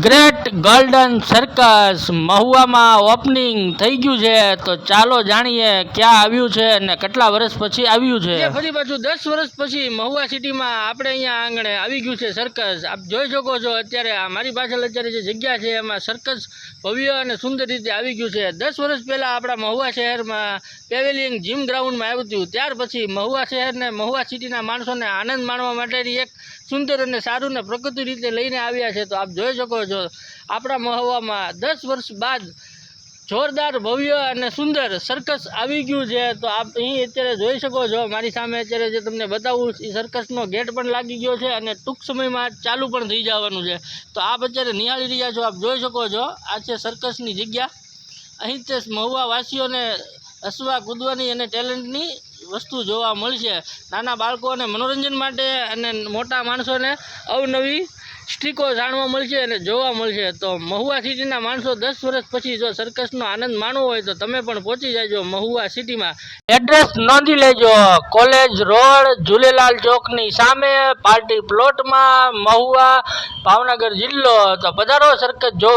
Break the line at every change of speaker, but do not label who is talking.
Great golden circus મહુવામાં opening થઈ ગયું છે. તો ચાલો જાણીએ ક્યાં આવ્યું છે અને કેટલા વર્ષ પછી આવ્યું છે? ફરી પાછું દસ વર્ષ પછી મહુવા સિટીમાં આપણે અહીંયા આંગણે આવી ગયું છે સર્કસ. આપ જોઈ શકો છો અત્યારે આ મારી પાછળ અત્યારે જે જગ્યા છે એમાં સર્કસ ભવ્ય અને સુંદર રીતે આવી ગયું છે. દસ વર્ષ પહેલાં આપણા મહુવા શહેરમાં પેવેલિયન જીમ ગ્રાઉન્ડમાં આવ્યું હતું. ત્યાર પછી મહુવા શહેરને, મહુવા સિટીના માણસોને આનંદ માણવા માટેની એક સુંદર અને સારું ને પ્રકૃતિ રીતે લઈને આવ્યા છે. તો આપ જોઈ શકો છો આપણા મહુવામાં દસ વર્ષ બાદ જોરદાર ભવ્ય અને સુંદર સર્કસ આવી ગયું છે, તો આપ અહીં અત્યારે જોઈ શકો છો, મારી સામે અત્યારે જે તમને બતાવું, એ સર્કસનો ગેટ પણ લાગી ગયો છે અને ટૂંક સમયમાં ચાલુ પણ થઈ જવાનું છે. તો આપ અત્યારે નિહાળી રહ્યા છો, આપ જોઈ શકો છો, આ છે સર્કસની જગ્યા. અહીં તે મહુવાવાસીઓને હસવા, કૂદવાની અને ટેલેન્ટની વસ્તુ જોવા મળશે. નાના બાળકોને મનોરંજન માટે અને મોટા માણસોને અવનવી સ્ટીકો જાણવા મળશે અને જોવા મળશે. તો મહુવા સિટીના માણસો દસ વર્ષ પછી જો સર્કસનો આનંદ માણવો હોય તો તમે પણ પહોંચી જાજો મહુવા સિટીમાં. એડ્રેસ નોંધી લેજો. કોલેજ રોડ, ઝૂલેલાલ ચોકની સામે, પાર્ટી પ્લોટમાં મહુવા, ભાવનગર જિલ્લો. તો પધારો સર્કસ જો